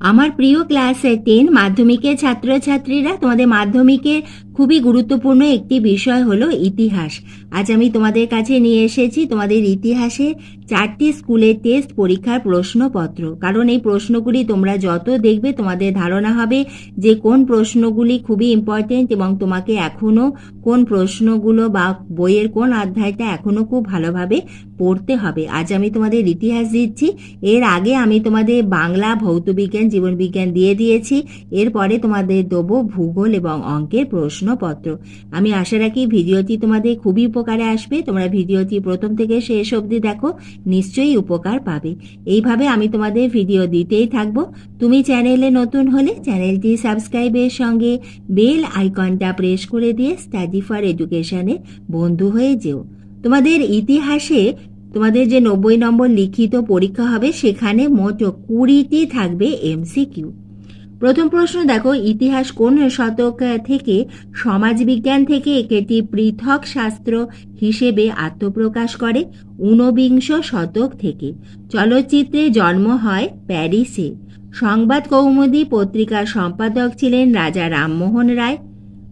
আমার প্রিয় class ten মাধ্যমিকের ছাত্রছাত্রীরা তোমাদের মাধ্যমিকের খুবই গুরুত্বপূর্ণ একটি বিষয় হলো ইতিহাস। আজ আমি তোমাদের কাছে নিয়ে এসেছি তোমাদের ইতিহাসে চারটি স্কুলের টেস্ট পরীক্ষার প্রশ্নপত্র। কারণ এই প্রশ্নগুলি তোমরা যত দেখবে তোমাদের ধারণা হবে যে কোন প্রশ্নগুলি খুবই ইম্পর্টেন্ট এবং তোমাকে এখনও কোন প্রশ্নগুলো বা বইয়ের কোন অধ্যায়টা এখনও খুব ভালোভাবে পড়তে হবে। আজ আমি তোমাদের ইতিহাস দিচ্ছি। এর আগে আমি তোমাদের বাংলা ভৌতবিজ্ঞান, জীবনবিজ্ঞান দিয়ে দিয়েছি। এরপরে তোমাদের দেবো ভূগোল এবং অঙ্কের প্রশ্নপত্র। আমি আশা রাখি ভিডিওটি তোমাদের খুবই উপকারে আসবে। তোমরা ভিডিওটি প্রথম থেকে শেষ অবধি দেখো, নিশ্চয়ই উপকার পাবে। এইভাবে আমি তোমাদের ভিডিও দিতেই থাকব। তুমি চ্যানেলে নতুন হলে চ্যানেলটি সাবস্ক্রাইবের সঙ্গে বেল আইকনটা প্রেস করে দিয়ে স্টাডি ফর এডুকেশনে বন্ধু হয়ে যেও। তোমাদের ইতিহাসে তোমাদের যে নব্বই নম্বর লিখিত পরীক্ষা হবে, সেখানে মোট কুড়িটি থাকবে এমসিকিউ। প্রথম প্রশ্ন দেখো, ইতিহাস কোন শতক থেকে সমাজবিজ্ঞান থেকে একটি পৃথক শাস্ত্র হিসেবে আত্মপ্রকাশ করে? ঊনবিংশ শতক থেকে। চলচ্চিত্রে জন্ম হয় প্যারিসে। সংবাদ কৌমুদী পত্রিকার সম্পাদক ছিলেন রাজা রামমোহন রায়।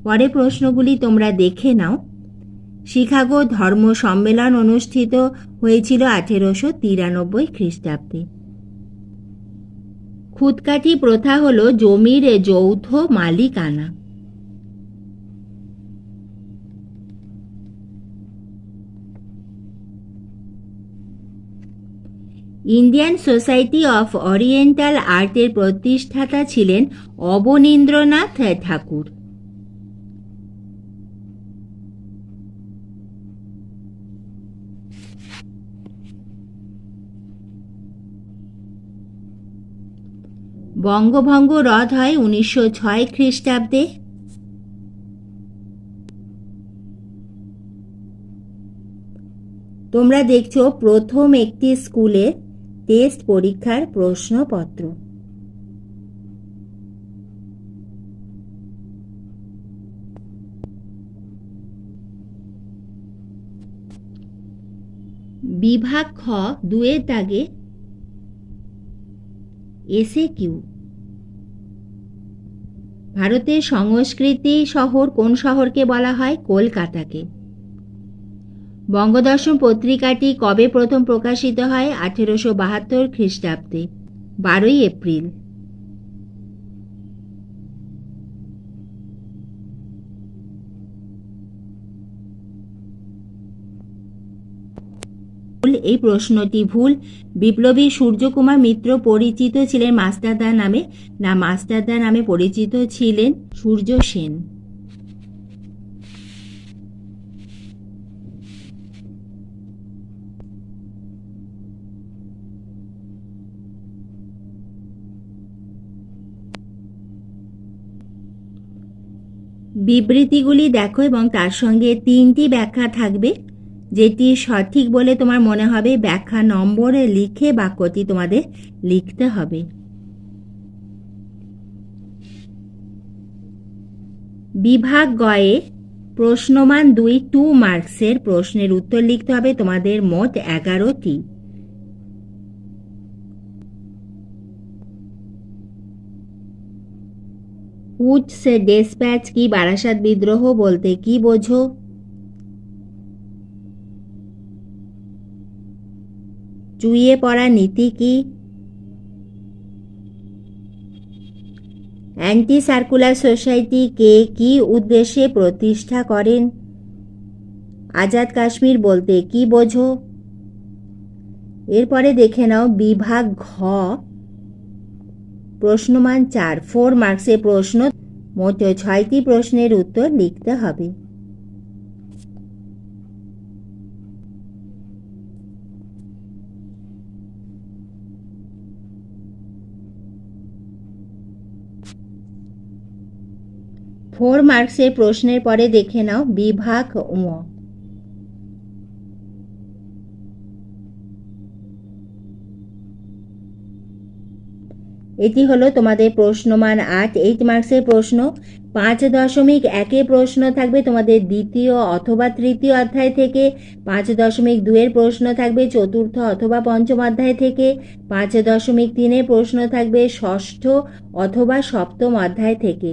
পরে প্রশ্নগুলি তোমরা দেখে নাও। শিকাগো ধর্ম সম্মেলন অনুষ্ঠিত হয়েছিল আঠেরোশো তিরানব্বই খ্রিস্টাব্দে। খুদকাঠি প্রথা হল জমির যৌথ মালিকানা। ইন্ডিয়ান সোসাইটি অফ অরিয়েন্টাল আর্টের প্রতিষ্ঠাতা ছিলেন অবনীন্দ্রনাথ ঠাকুর। বঙ্গভঙ্গ রদ হয় উনিশশো ছয় খ্রিস্টাব্দে। তোমরা দেখছ প্রথম একটি স্কুলে টেস্ট পরীক্ষার প্রশ্নপত্র। বিভাগ খ দুয়ের দাগে এসে কিউ। ভারতের সংস্কৃতি শহর কোন শহরকে বলা হয়? কলকাতাকে। বঙ্গদর্শন পত্রিকাটি কবে প্রথম প্রকাশিত হয়? আঠেরোশো বাহাত্তর খ্রিস্টাব্দে, বারোই এপ্রিল। এই প্রশ্নটি ভুল। বিপ্লবী সূর্যকুমার মিত্র পরিচিত ছিলেন মাস্টারদা নামে। না, মাস্টারদা নামে পরিচিত ছিলেন সূর্য সেন। বিবৃতিগুলি দেখো এবং তার সঙ্গে তিনটি ব্যাখ্যা থাকবে। যেটি সঠিক বলে তোমার মনে হবে, ব্যাখ্যা নম্বরে লিখে বাক্যটি তোমাদের লিখতে হবে। বিভাগ গয়ে প্রশ্নমান দুই টু মার্কসের প্রশ্নের উত্তর লিখতে হবে তোমাদের মোট এগারোটি। উডস ডেসপ্যাচ কি, বারাসাত বিদ্রোহ বলতে কি বোঝো? চুইয়ে পড়া নীতি কি? অ্যান্টি সার্কুলার সোসাইটি কে কি উদ্দেশ্যে প্রতিষ্ঠা করেন? আজাদ কাশ্মীর বলতে কি বোঝো? এরপরে দেখে নাও বিভাগ ঘ। প্রশ্নমান চার। ফোর মার্কসের প্রশ্ন, মোট ছয়টি প্রশ্নের উত্তর লিখতে হবে। ফোর মার্কসের প্রশ্নের পরে দেখে নাও বিভাগ ম এটি হলো তোমাদের প্রশ্নমান আট। এইট মার্কসের প্রশ্ন, পাঁচ দশমিক একে প্রশ্ন থাকবে তোমাদের দ্বিতীয় অথবা তৃতীয় অধ্যায় থেকে, পাঁচ দশমিক দুয়ের প্রশ্ন থাকবে চতুর্থ অথবা পঞ্চম অধ্যায় থেকে, পাঁচ দশমিক তিনের প্রশ্ন থাকবে ষষ্ঠ অথবা সপ্তম অধ্যায় থেকে।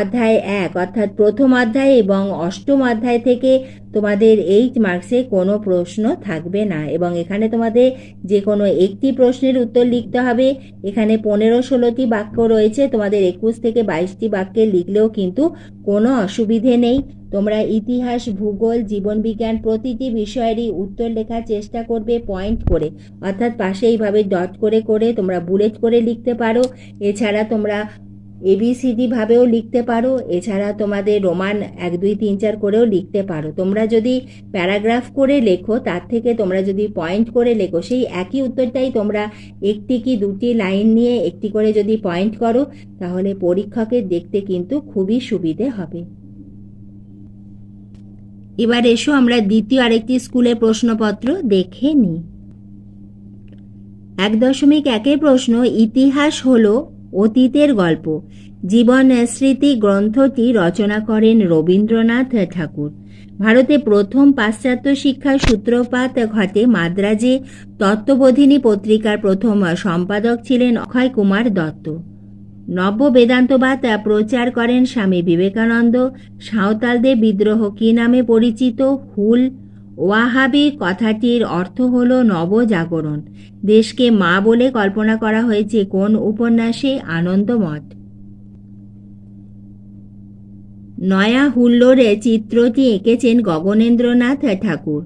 অধ্যায় এক, অর্থাৎ প্রথম অধ্যায় এবং অষ্টম অধ্যায় থেকে তোমাদের এইট মার্কসে কোনো প্রশ্ন থাকবে না। এবং এখানে তোমাদের যে কোনো একটি প্রশ্নের উত্তর লিখতে হবে। এখানে পনেরো ষোলোটি বাক্য রয়েছে। তোমাদের একুশ থেকে বাইশটি বাক্যে লিখলেও কিন্তু কোনো অসুবিধে নেই। তোমরা ইতিহাস, ভূগোল, জীবনবিজ্ঞান প্রতিটি বিষয়েরই উত্তর লেখার চেষ্টা করবে পয়েন্ট করে। অর্থাৎ পাশে এইভাবে ডট করে করে তোমরা বুলেট করে লিখতে পারো। এছাড়া তোমরা এবিসিডি ভাবেও লিখতে পারো, এছাড়া তোমাদের রোমান এক, দুই, তিন, চার করেও লিখতে পারো। তোমরা যদি প্যারাগ্রাফ করে লেখো, তার থেকে তোমরা যদি পয়েন্ট করে লেখো, সেই একই উত্তরটাই তোমরা একটি কি দুটি লাইন নিয়ে একটি করে যদি পয়েন্ট করো, তাহলে পরীক্ষকের দেখতে কিন্তু খুবই সুবিধে হবে। এবার এসো আমরা দ্বিতীয় আরেকটি স্কুলের প্রশ্নপত্র দেখে নিই। এক দশমিক একের প্রশ্ন, ইতিহাস হলো অতীতের গল্প। জীবন স্মৃতি গ্রন্থটি রচনা করেন রবীন্দ্রনাথ ঠাকুর। ভারতে প্রথম পাশ্চাত্য শিক্ষার সূত্রপাত ঘটে মাদ্রাজে। তত্ত্ববোধিনী পত্রিকার প্রথম সম্পাদক ছিলেন অক্ষয় কুমার দত্ত। নব্য বেদান্তবাদ প্রচার করেন স্বামী বিবেকানন্দ। সাঁওতালদের বিদ্রোহ কি নামে পরিচিত? হুল ওয়াহাবি কথাটির অর্থ হল নবজাগরণ। দেশকে মা বলে কল্পনা করা হয়েছে কোন উপন্যাসে আনন্দমঠ। নয়া হুল্লোরে চিত্রটি এঁকেছেন Gaganendranath Tagore.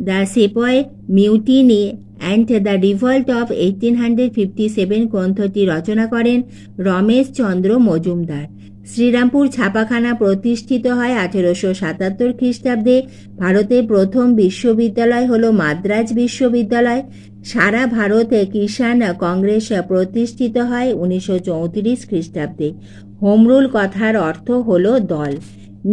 The sepoy mutiny and the revolt of eighteen hundred fifty seven গ্রন্থটি রচনা করেন রমেশ চন্দ্র মজুমদার। শ্রীরামপুর ছাপাখানা প্রতিষ্ঠিত হয় আঠেরোশো সাতাত্তর খ্রিস্টাব্দে। ভারতের প্রথম বিশ্ববিদ্যালয় হল মাদ্রাজ বিশ্ববিদ্যালয়। সারা ভারতে কিষাণ কংগ্রেস প্রতিষ্ঠিত হয় উনিশশো চৌত্রিশ খ্রিস্টাব্দে। হোমরুল কথার অর্থ হল দল।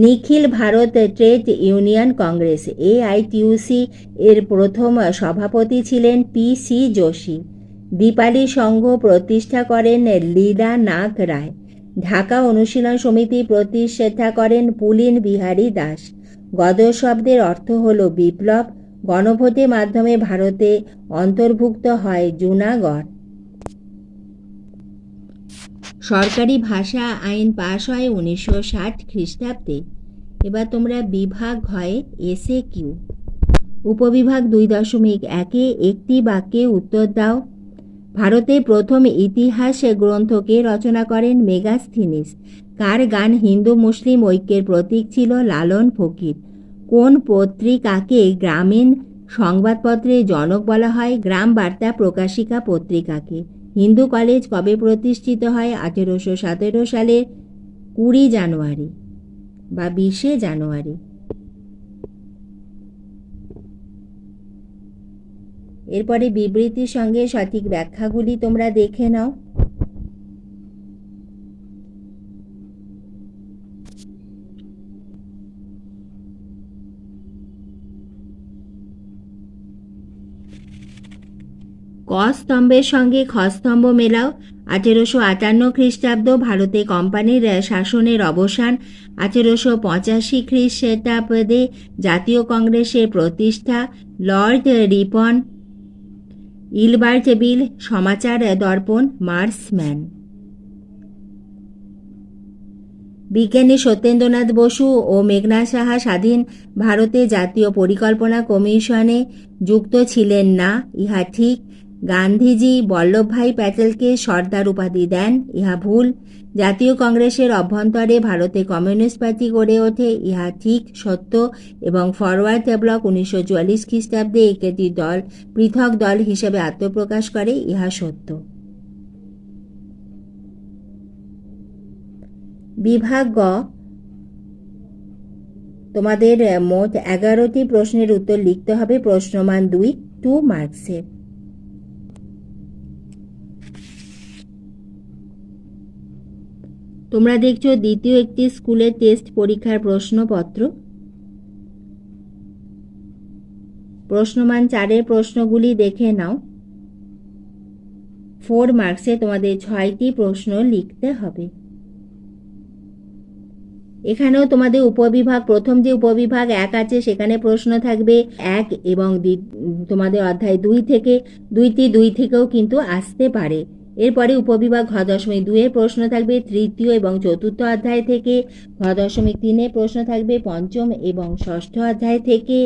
Nikhil Bharat trade union Congress, AITUC এর প্রথম সভাপতি ছিলেন পি সি যোশী। দীপালি সংঘ প্রতিষ্ঠা করেন লীলা নাগ রায়। ঢাকা অনুশীলন সমিতি প্রতিষ্ঠা করেন পুলিন বিহারী দাস। গদ শব্দের অর্থ হল বিপ্লব। গণভোটের মাধ্যমে ভারতে অন্তর্ভুক্ত হয় জুনাগড়। সরকারি ভাষা আইন পাশ হয় উনিশশো ষাট খ্রিস্টাব্দে। এবার তোমরা বিভাগ হয় এসে কিউ। উপবিভাগ দুই দশমিক একে একটি বাক্যে উত্তর দাও। ভারতে প্রথম ইতিহাস গ্রন্থকে রচনা করেন মেগাস্থিনিস। কার গান হিন্দু মুসলিম ঐক্যের প্রতীক ছিল লালন ফকির? কোন পত্রিকাকে গ্রামীণ সংবাদপত্রের জনক বলা হয়? গ্রাম বার্তা প্রকাশিকা পত্রিকাকে। হিন্দু কলেজ কবে প্রতিষ্ঠিত হয়? আঠেরোশো সতেরো সালের কুড়ি জানুয়ারি বা বিশে জানুয়ারি। এরপরে বিবৃতির সঙ্গে সঠিক ব্যাখ্যাগুলি তোমরা দেখে নাও। ক স্তম্ভের সঙ্গে খ স্তম্ভ মেলাও। আঠেরোশো আটান্ন খ্রিস্টাব্দ ভারতে কোম্পানির শাসনের অবসান। আঠেরোশো পঁচাশি খ্রিস্টাব্দে জাতীয় কংগ্রেসের প্রতিষ্ঠা। Lord Ripon Ilbert bill Samachar, Darpan, Marshman. বিজ্ঞানী সত্যেন্দ্রনাথ বসু ও মেঘনা সাহা স্বাধীন ভারতে জাতীয় পরিকল্পনা কমিশনে যুক্ত ছিলেন না, ইহা ঠিক গান্ধীজি বল্লভভাই প্যাটেলকে সর্দার উপাধি দেন, ইহা ভুল। জাতীয় কংগ্রেসের অভ্যন্তরে ভারতে কমিউনিস্ট পার্টি গড়ে ওঠে, ইহা ঠিক সত্য এবং ফরওয়ার্ড ব্লক উনিশশো চুয়াল্লিশ খ্রিস্টাব্দে একটি দল, পৃথক দল হিসেবে আত্মপ্রকাশ করে, ইহা সত্য। বিভাগ গ। তোমাদের মোট এগারোটি প্রশ্নের উত্তর লিখতে হবে, প্রশ্নমান দুই টু মার্কসের তোমরা দেখছ দ্বিতীয় একটি স্কুলের টেস্ট পরীক্ষার প্রশ্নপত্র। প্রশ্নমান চারের প্রশ্নগুলি দেখে নাও। ফোর মার্কসে তোমাদের ছয়টি প্রশ্ন লিখতে হবে। এখানেও তোমাদের উপবিভাগ, প্রথম যে উপবিভাগ এক আছে, সেখানে প্রশ্ন থাকবে এক এবং তোমাদের অধ্যায় দুই থেকে, দুইটি দুই থেকেও কিন্তু আসতে পারে। এরপরে উপবিভাগ ঘ দশমিক দুয়ে প্রশ্ন থাকবে তৃতীয় এবং চতুর্থ অধ্যায় থেকে। ঘ দশমিক তিনে প্রশ্ন থাকবে পঞ্চম এবং ষষ্ঠ অধ্যায় থেকে।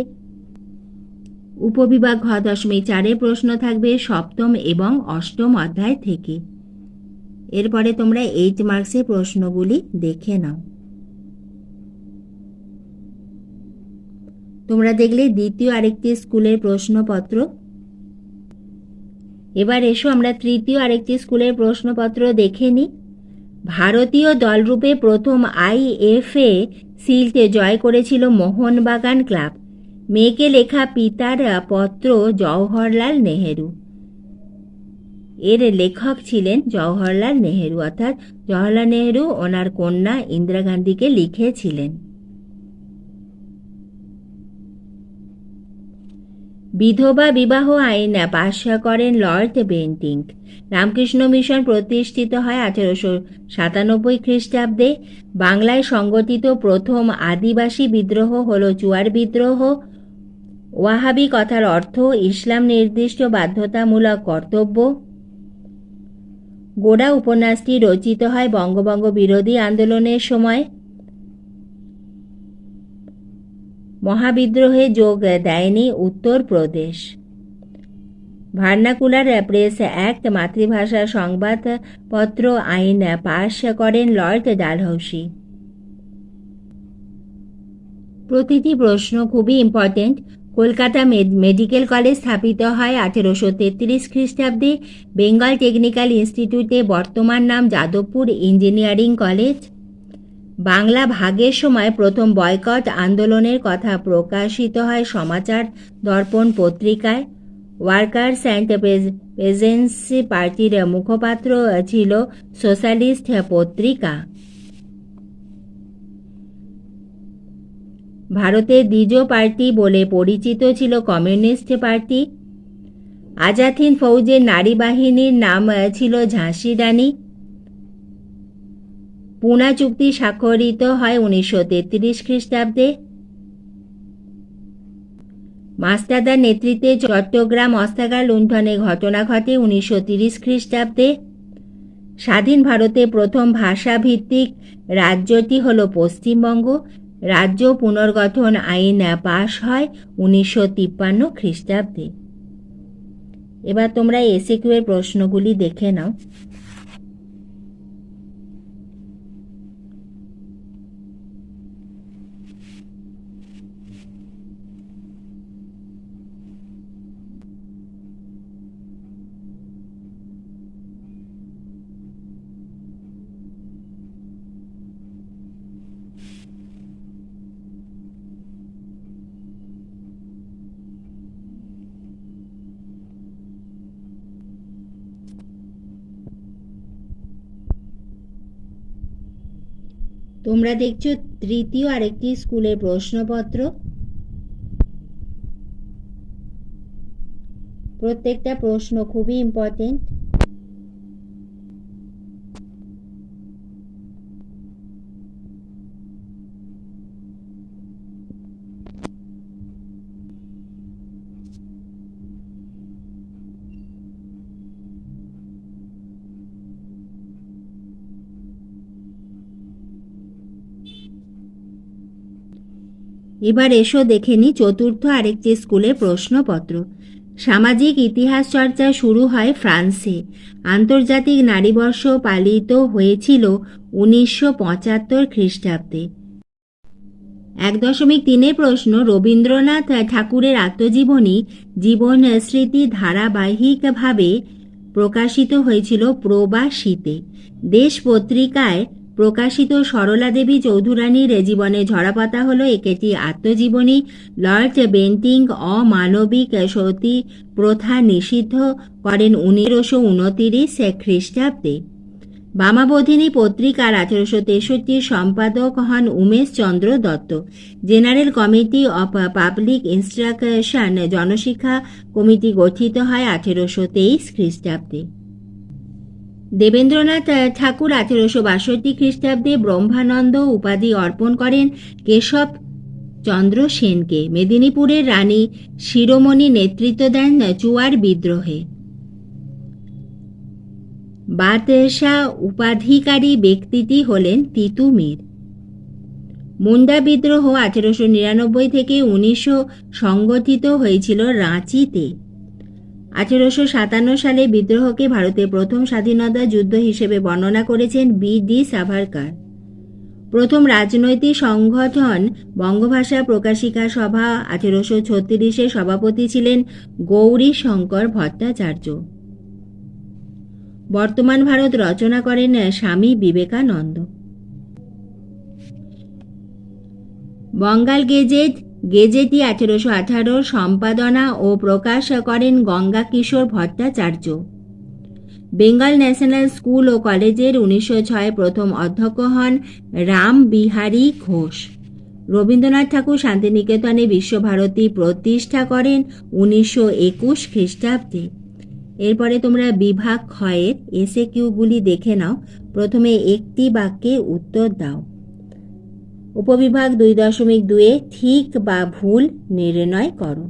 উপবিভাগ ঘ দশমিক চারে প্রশ্ন থাকবে সপ্তম এবং অষ্টম অধ্যায় থেকে। এরপরে তোমরা এইট মার্কসের প্রশ্নগুলি দেখে নাও। তোমরা দেখলে দ্বিতীয় আরেকটি স্কুলের প্রশ্নপত্র এবার এসো, আমরা তৃতীয় আরেকটি স্কুলের প্রশ্নপত্র দেখে নিই। ভারতীয় দলরূপে প্রথম আইএফএ সিলটে জয় করেছিল মোহনবাগান ক্লাব। মেয়েকে লেখা পিতার পত্র জওহরলাল নেহেরু। এর লেখক ছিলেন জওহরলাল নেহেরু, অর্থাৎ জওহরলাল নেহেরু ওনার কন্যা ইন্দিরা গান্ধীকে লিখেছিলেন। বিধবা বিবাহ আইন পাশ করেন লর্ড বেন্টিং। রামকৃষ্ণ মিশন প্রতিষ্ঠিত হয় আঠেরোশো সাতানব্বই খ্রিস্টাব্দে। বাংলায় সংগঠিত প্রথম আদিবাসী বিদ্রোহ হল চুয়ার বিদ্রোহ। ওয়াহাবি কথার অর্থ ইসলাম নির্দিষ্ট বাধ্যতামূলক কর্তব্য। গোড়া উপন্যাসটি রচিত হয় বঙ্গবঙ্গ বিরোধী আন্দোলনের সময়। মহাবিদ্রোহে যোগ দেয়নি উত্তরপ্রদেশ। ভার্নাকুলার প্রেস অ্যাক্ট মাতৃভাষা সংবাদপত্র আইন পাশ করেন লর্ড ডালহৌসি। প্রতিটি প্রশ্ন খুবই important Kolkata med- medical college স্থাপিত হয় আঠেরোশো তেত্রিশ খ্রিস্টাব্দে। বেঙ্গল টেকনিক্যাল ইনস্টিটিউটে বর্তমান নাম যাদবপুর ইঞ্জিনিয়ারিং কলেজ। বাংলা ভাগের সময় প্রথম বয়কট আন্দোলনের কথা প্রকাশিত হয় সমাচার দর্পণ পত্রিকায়। ওয়ার্কার্স অ্যান্ড পেজেন্সি পার্টির মুখপাত্র ছিল সোশ্যালিস্ট পত্রিকা। ভারতের দ্বিজ পার্টি বলে পরিচিত ছিল কমিউনিস্ট পার্টি। আজাদ হিন্দ ফৌজের নারী বাহিনীর নাম ছিল ঝাঁসি রানী। পুনা চুক্তি স্বাক্ষরিত হয় উনিশশো তেত্রিশ খ্রিস্টাব্দে। মাস্টারদার নেতৃত্বে চট্টগ্রাম অস্ত্রাগার লুণ্ঠনের ঘটনা ঘটে উনিশশো তিরিশ খ্রিস্টাব্দে। স্বাধীন ভারতে প্রথম ভাষাভিত্তিক রাজ্যটি হল পশ্চিমবঙ্গ। রাজ্য পুনর্গঠন আইন পাশ হয় উনিশশো তিপ্পান্ন খ্রিস্টাব্দে। এবার তোমরা এসিকিউ এর প্রশ্নগুলি দেখে নাও। তোমরা দেখছ তৃতীয় আরেকটি স্কুলের প্রশ্নপত্র। প্রত্যেকটা প্রশ্ন খুবই ইম্পর্টেন্ট এবার এসো দেখে নি চতুর্থ আরেকটি স্কুলের প্রশ্নপত্র। সামাজিক ইতিহাস চর্চা শুরু হয় ফ্রান্সে। আন্তর্জাতিক নারীবর্ষ পালিত হয়েছিল উনিশশো পঁচাত্তর খ্রিস্টাব্দে। এক দশমিক তিনে প্রশ্ন, রবীন্দ্রনাথ ঠাকুরের আত্মজীবনী জীবন স্মৃতি ধারাবাহিকভাবে প্রকাশিত হয়েছিল প্রবাসীতে। দেশ পত্রিকায় প্রকাশিত সরলা দেবী চৌধুরানীর জীবনে ঝরাপাতা হল একটি আত্মজীবনী, লর্ড বেন্টিং অমানবিক সতী প্রথা নিষিদ্ধ করেন উনিশশো উনতিরিশ খ্রিস্টাব্দে। বামাবোধিনী পত্রিকার আঠেরোশো তেষট্টির সম্পাদক হন Umesh Chandra Dutta. General committee of public instruction জনশিক্ষা committee গঠিত হয় আঠেরোশো তেইশ খ্রিস্টাব্দে। দেবেন্দ্রনাথ ঠাকুর আঠেরোশো বাষট্টি খ্রিস্টাব্দে ব্রহ্মানন্দ উপাধি অর্পণ করেন কেশব চন্দ্র সেনকে। মেদিনীপুরের রানী শিরোমণি নেতৃত্ব দেন চুয়ার বিদ্রোহে। বাদশাহ উপাধিকারী ব্যক্তিটি হলেন তিতুমির মুন্ডা বিদ্রোহ আঠেরোশো নিরানব্বই থেকে উনিশশো সংগঠিত হয়েছিল রাঁচিতে। আঠেরোশো সাতান্ন সালে বিদ্রোহকে ভারতের প্রথম স্বাধীনতা যুদ্ধ হিসেবে বর্ণনা করেছেন বি ডি সাভারকার। প্রথম রাজনৈতিক সংগঠন বঙ্গভাষা প্রকাশিকা সভা আঠেরোশো ছত্রিশে সভাপতি ছিলেন গৌরী শঙ্কর ভট্টাচার্য। বর্তমান ভারত রচনা করেন স্বামী বিবেকানন্দ। বঙ্গাল গেজেট গেজেটি আঠেরোশো আঠারো সম্পাদনা ও প্রকাশ করেন Ganga Kishore Bhattacharya. Bengal national school ও কলেজের উনিশশো ছয় প্রথম অধ্যক্ষ হন রাম বিহারী ঘোষ। রবীন্দ্রনাথ ঠাকুর শান্তিনিকেতনে বিশ্বভারতী প্রতিষ্ঠা করেন উনিশশো একুশ খ্রিস্টাব্দে। এরপরে তোমরা বিভাগ ক্ষয়ের এসে কিউগুলি দেখে নাও। প্রথমে একটি বাক্যে উত্তর দাও। উপবিভাগ দুই দশমিক দুয়ে ঠিক বা ভুল নির্ণয় করো।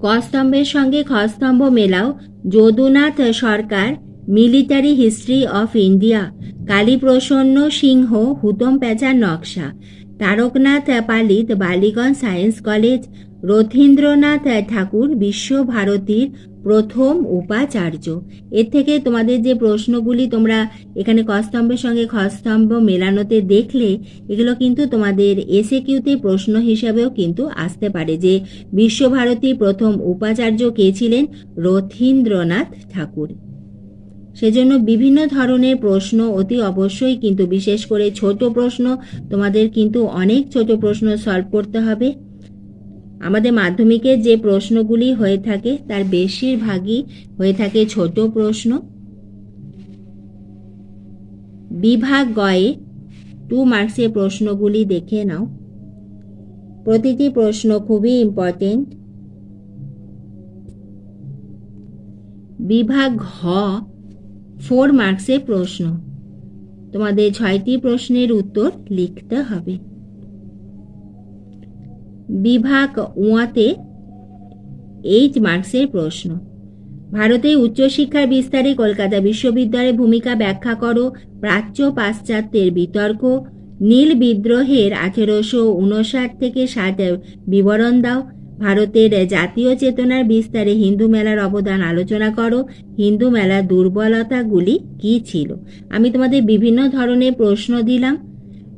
কস্তম্ভের সঙ্গে খস্তম্ভ মেলাও Jadunath Sarkar military history of India, Kaliprasanna Singha, Hutom Pyanchar Naksha, Taraknath Palit Ballygunge science college, Rathindranath Tagore বিশ্বভারতীর প্রথম উপাচার্য। এর থেকে তোমাদের যে প্রশ্নগুলি তোমরা এখানে কস্তম্ভের সঙ্গে খস্তম্ভ মেলানোতে দেখলে, এগুলো কিন্তু তোমাদের এসে কিউতে প্রশ্ন হিসাবেও কিন্তু আসতে পারে যে বিশ্বভারতী প্রথম উপাচার্য কে ছিলেন? রথীন্দ্রনাথ ঠাকুর। সেজন্য বিভিন্ন ধরনের প্রশ্ন অতি অবশ্যই কিন্তু বিশেষ করে ছোট প্রশ্ন, তোমাদের কিন্তু অনেক ছোট প্রশ্ন সলভ করতে হবে। আমাদের মাধ্যমিকে যে প্রশ্নগুলি হয়ে থাকে, তার বেশিরভাগই হয়ে থাকে ছোট প্রশ্ন। বিভাগ গয়ে টু মার্কসের প্রশ্নগুলি দেখে নাও। প্রতিটি প্রশ্ন খুবই ইম্পর্টেন্ট বিভাগ ঘ ফোর মার্কসের প্রশ্ন। তোমাদের ছয়টি প্রশ্নের উত্তর লিখতে হবে। বিভাগ ওয়াতে এইচ মার্কসের প্রশ্ন। ভারতে উচ্চশিক্ষার বিস্তারে কলকাতা বিশ্ববিদ্যালয়ের ভূমিকা ব্যাখ্যা করো। প্রাচ্য পাশ্চাত্যের বিতর্ক। নীল বিদ্রোহের আঠেরোশো উনষাট থেকে ষাট বিবরণ দাও। ভারতের জাতীয় চেতনার বিস্তারে হিন্দু মেলার অবদান আলোচনা করো। হিন্দু মেলার দুর্বলতাগুলি কি ছিল? আমি তোমাদের বিভিন্ন ধরনের প্রশ্ন দিলাম।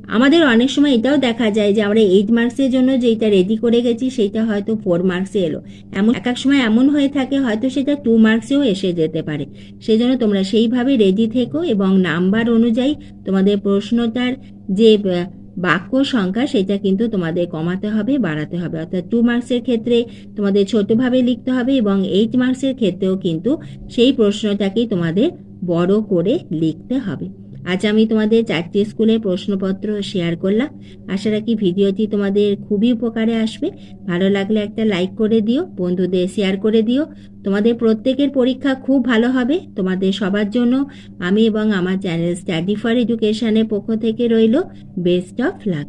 আমাদের অনেক সময় এটাও দেখা যায় যে আমরা এইট মার্কসের জন্য যেটা রেডি করে গেছি সেটা হয়তো ফোর মার্কসে এলো। এমন, এক এক সময় এমন হয়ে থাকে, হয়তো সেটা টু মার্কসেও এসে যেতে পারে। সেই জন্য তোমরা সেইভাবে রেডি থেকো এবং নাম্বার অনুযায়ী তোমাদের প্রশ্নটার যে বাক্য সংখ্যা, সেটা কিন্তু তোমাদের কমাতে হবে, বাড়াতে হবে। অর্থাৎ টু মার্কসের ক্ষেত্রে তোমাদের ছোটোভাবে লিখতে হবে এবং এইট মার্কসের ক্ষেত্রেও কিন্তু সেই প্রশ্নটাকেই তোমাদের বড় করে লিখতে হবে। আজ আমি তোমাদের চারটি স্কুলের প্রশ্নপত্র শেয়ার করলাম। আশা রাখি ভিডিওটি তোমাদের খুবই উপকারে আসবে। ভালো লাগলে একটা লাইক করে দিও, বন্ধুদের শেয়ার করে দিও। তোমাদের প্রত্যেকের পরীক্ষা খুব ভালো হবে। তোমাদের সবার জন্য আমি এবং আমার চ্যানেল স্টাডি ফর এডুকেশনের পক্ষ থেকে রইল। Best of luck